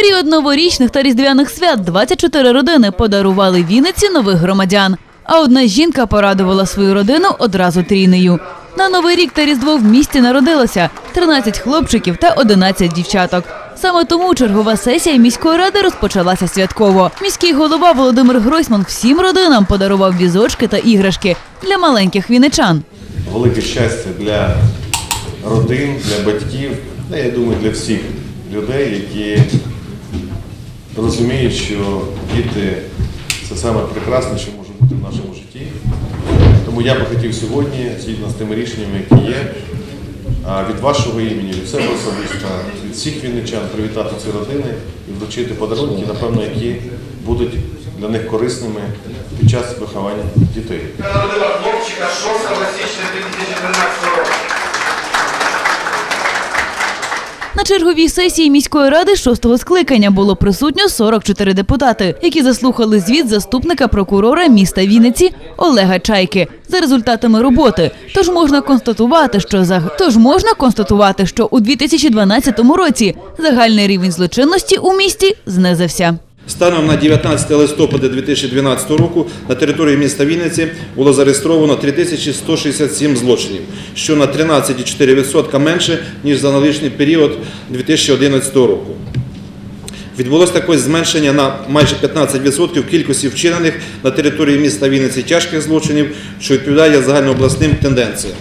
період новорічних та різдвяних свят 24 родини подарували Вінниці нових громадян. А одна жінка порадувала свою родину одразу трійнею. На новий рік та різдво в місті народилося 13 хлопчиків та 11 дівчаток. Саме тому чергова сесія міської ради розпочалася святково. Міський голова Володимир Гройсман всім родинам подарував візочки та іграшки для маленьких вінничан. велике щастя для родин, для батьків, я думаю, для всіх людей, які розуміють, що діти це саме прекрасне, що може бути в нашому житті. Тому я би хотів сьогодні, згідно з тими рішеннями, які є, від вашого імені, від себе особисто, від всіх вінничан привітати ці родини і вручити подарунки, напевно, які будуть для них корисними під час виховання дітей. Народила хлопчика 6 січня 2013 року. На черговій сесії міської ради шостого скликання було присутньо 44 депутати, які заслухали звіт заступника прокурора міста Вінниці Олега Чайки за результатами роботи. Тож можна констатувати, що за тож можна констатувати, що у 2012 році загальний рівень злочинності у місті знизився. Станом на 19 листопада 2012 року на території міста Вінниці було зареєстровано 3167 злочинів, що на 13,4% менше, ніж за аналогічний період 2011 року. Відбулося також зменшення на майже 15% кількості вчинених на території міста Вінниці тяжких злочинів, що відповідає загальнообласним тенденціям.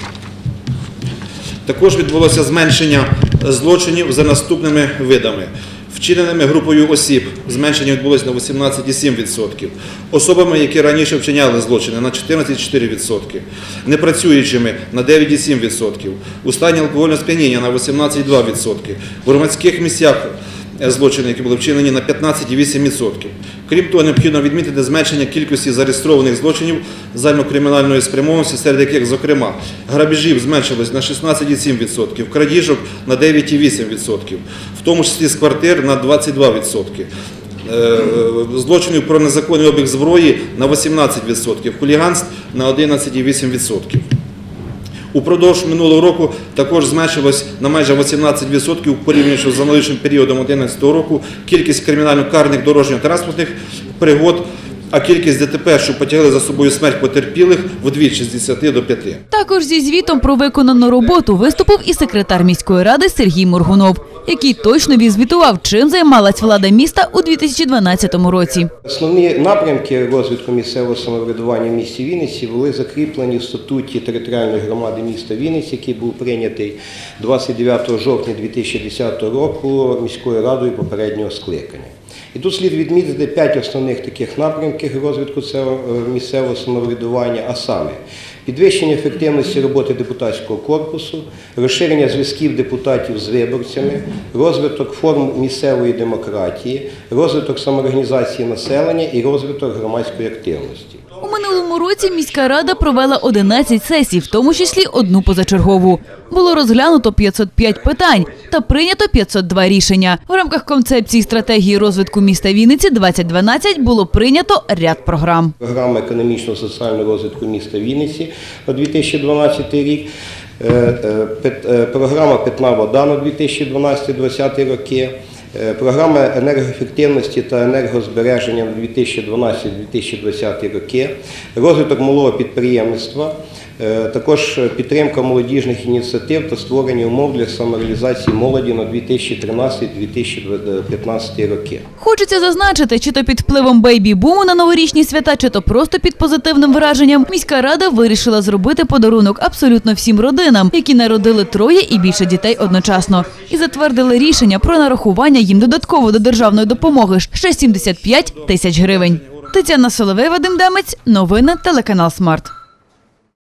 Також відбулося зменшення злочинів за наступними видами. Вчиненими групою осіб зменшення відбулося на 18,7%. Особами, які раніше вчиняли злочини, на 14,4%. Непрацюючими на 9,7%. У стані алкогольного сп'яніння на 18,2%. В громадських місцях е, злочини, які були вчинені на 15,8%. Крім того, необхідно відмітити зменшення кількості зареєстрованих злочинів загальнокримінальної спрямованості, серед яких, зокрема, грабежів зменшилось на 16,7%, крадіжок на 9,8%, в тому числі з квартир на 22%. Е, Злочинів про незаконний обіг зброї на 18%, хуліганств на 11,8%. Упродовж минулого року також зменшилось на майже 18% порівнюючи з аналогічним періодом 2011 року. Кількість кримінально-карних дорожньо-транспортних пригод, а кількість ДТП, що потягли за собою смерть потерпілих, вдвічі з 10 до 5. Також зі звітом про виконану роботу виступив і секретар міської ради Сергій Моргунов, який точно відзвітував, чим займалась влада міста у 2012 році. Основні напрямки розвитку місцевого самоврядування в місті Вінниці були закріплені в статуті територіальної громади міста Вінниці, який був прийнятий 29 жовтня 2010 року міською радою попереднього скликання. І тут слід відмітити п'ять основних таких напрямків розвитку цього е, місцевого самоврядування, а саме підвищення ефективності роботи депутатського корпусу, розширення зв'язків депутатів з виборцями, розвиток форм місцевої демократії, розвиток самоорганізації населення і розвиток громадської активності. У році міська рада провела 11 сесій, в тому числі одну позачергову. Було розглянуто 505 питань та прийнято 502 рішення. В рамках концепції стратегії розвитку міста Вінниці 2012 було прийнято ряд програм. Програма економічно-соціального розвитку міста Вінниці на 2012 рік, е, е, е, програма Питна вода на 2012-2020 роки, програма енергоефективності та енергозбереження на 2012-2020 роки, розвиток малого підприємництва, е, також підтримка молодіжних ініціатив та створення умов для самореалізації молоді на 2013-2015 роки. Хочеться зазначити, чи то під впливом бейбі-буму на новорічні свята, чи то просто під позитивним враженням. Міська рада вирішила зробити подарунок абсолютно всім родинам, які народили троє і більше дітей одночасно, і затвердили рішення про нарахування їм додатково до державної допомоги ще 75 тисяч гривень. Тетяна Соловей, Вадим Демець, новини телеканал Смарт.